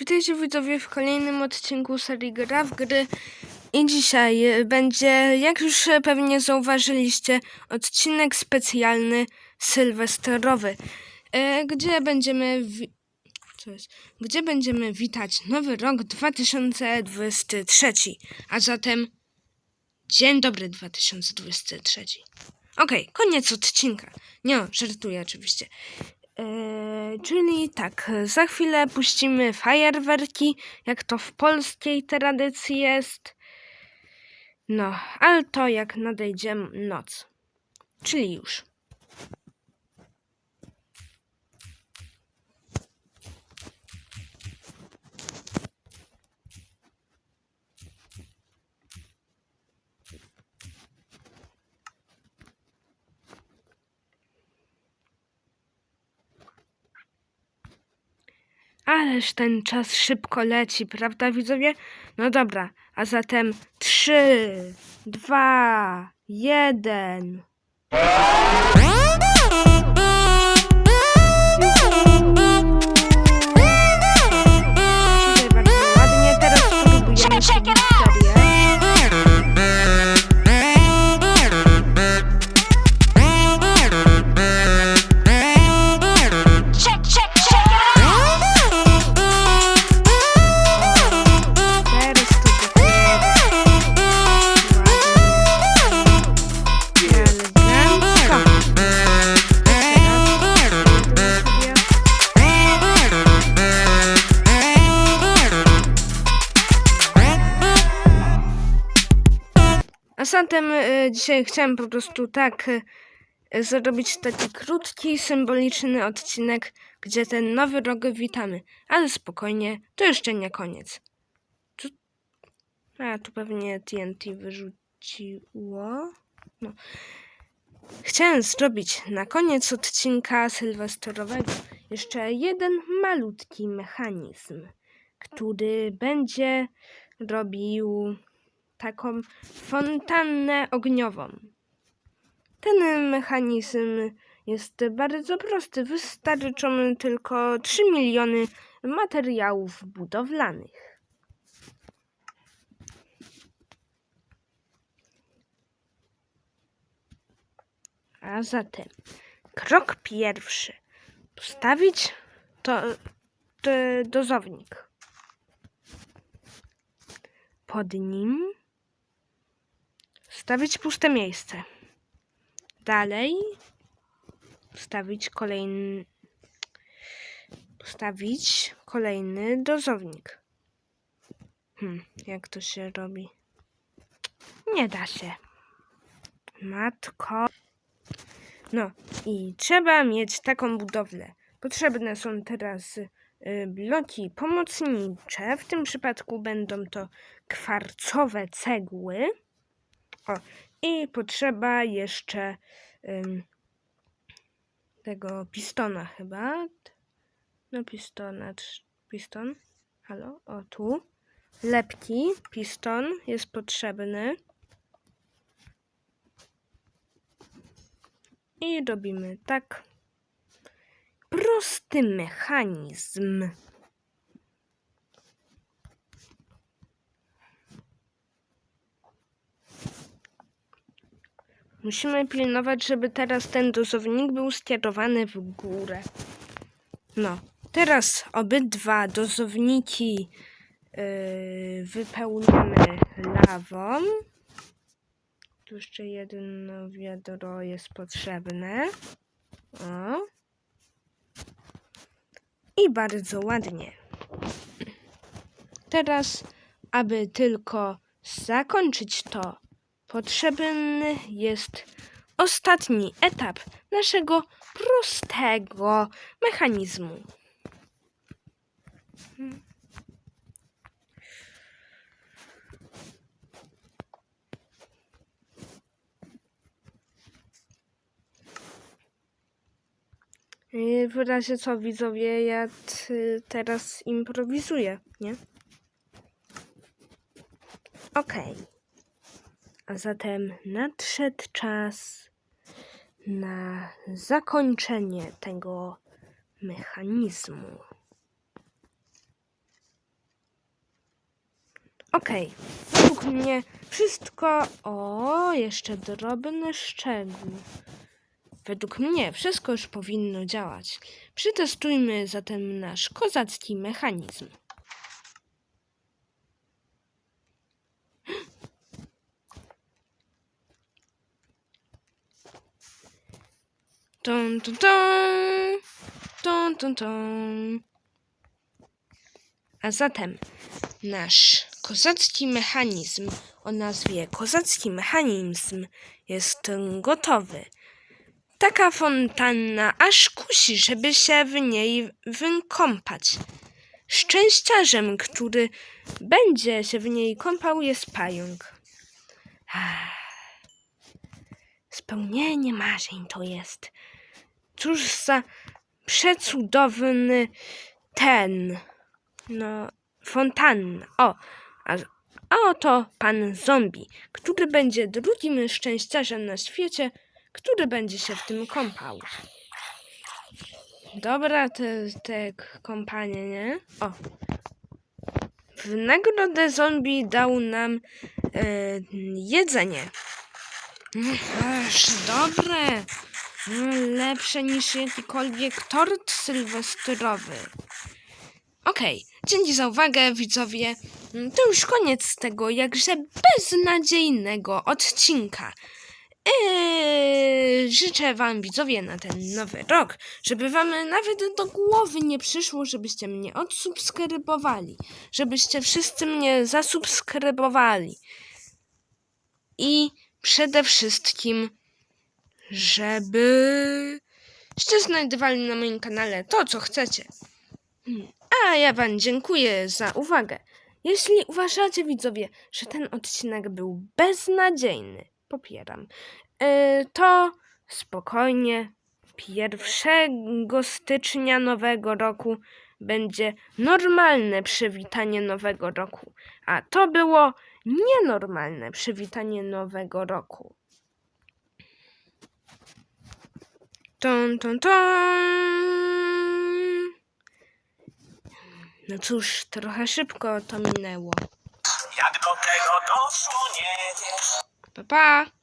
Witajcie widzowie w kolejnym odcinku serii Gra w Gry i dzisiaj e, będzie, jak już e, pewnie zauważyliście, odcinek specjalny sylwestrowy, e, gdzie będziemy gdzie będziemy witać nowy rok 2023, a zatem dzień dobry 2023. Okej, koniec odcinka. Nie, żartuję oczywiście. Eee, czyli tak, za chwilę puścimy fajerwerki, jak to w polskiej tradycji jest. No, ale to jak nadejdzie noc. Czyli już. Ależ ten czas szybko leci, prawda widzowie? No dobra, a zatem 3, 2, 1. A zatem y, dzisiaj chciałem po prostu tak y, zrobić taki krótki, symboliczny odcinek, gdzie ten nowy rok witamy. Ale spokojnie, to jeszcze nie koniec. Tu... A, tu pewnie TNT wyrzuciło. No. Chciałem zrobić na koniec odcinka sylwestrowego jeszcze jeden malutki mechanizm, który będzie robił taką fontannę ogniową. Ten mechanizm jest bardzo prosty. Wystarczą tylko 3 miliony materiałów budowlanych. A zatem krok pierwszy. Postawić to, to dozownik. Pod nim stawić puste miejsce. Dalej wstawić kolejny wstawić kolejny dozownik. Hmm, jak to się robi? Nie da się. Matko. No i trzeba mieć taką budowlę. Potrzebne są teraz y, bloki pomocnicze. W tym przypadku będą to kwarcowe cegły. O, i potrzeba jeszcze tego pistona chyba. No pistona, piston. Halo, o tu. Lepki, piston jest potrzebny. I robimy tak. Prosty mechanizm. Musimy pilnować, żeby teraz ten dozownik był skierowany w górę. No, teraz obydwa dozowniki yy, wypełniamy lawą. Tu jeszcze jedno wiadro jest potrzebne. O. I bardzo ładnie. Teraz, aby tylko zakończyć to, potrzebny jest ostatni etap naszego prostego mechanizmu. Hmm. W razie co widzowie, ja teraz improwizuję, nie? Okej. A zatem nadszedł czas na zakończenie tego mechanizmu. Okej, według mnie wszystko. O, jeszcze drobny szczegół. Według mnie wszystko już powinno działać. Przetestujmy zatem nasz kozacki mechanizm. Ton, ton, ton. Ton, ton, ton. A zatem nasz kozacki mechanizm o nazwie kozacki mechanizm jest gotowy. Taka fontanna aż kusi, żeby się w niej wykąpać. Szczęściarzem, który będzie się w niej kąpał, jest pająk. Spełnienie marzeń to jest. Cóż za przecudowny ten. No, fontanna. O, a, a oto pan zombie, który będzie drugim szczęściarzem na świecie, który będzie się w tym kąpał. Dobra, te, te nie? O. W nagrodę zombie dał nam e, jedzenie. Aż dobre. Mm, Lepsze niż jakikolwiek tort sylwestrowy. Okej, dzięki za uwagę, widzowie. Mm, To już koniec tego jakże beznadziejnego odcinka. Eee, życzę Wam, widzowie, na ten nowy rok, żeby Wam nawet do głowy nie przyszło, żebyście mnie odsubskrybowali, żebyście wszyscy mnie zasubskrybowali. I przede wszystkim, żebyście znajdowali na moim kanale to, co chcecie. A ja Wam dziękuję za uwagę. Jeśli uważacie, widzowie, że ten odcinek był beznadziejny, popieram, yy, to spokojnie 1 stycznia nowego roku będzie normalne przywitanie nowego roku, a to było nienormalne przywitanie nowego roku. Ton, ton, ton. No cóż, trochę szybko to minęło. Jak do tego doszło, nie wiesz. Pa, pa.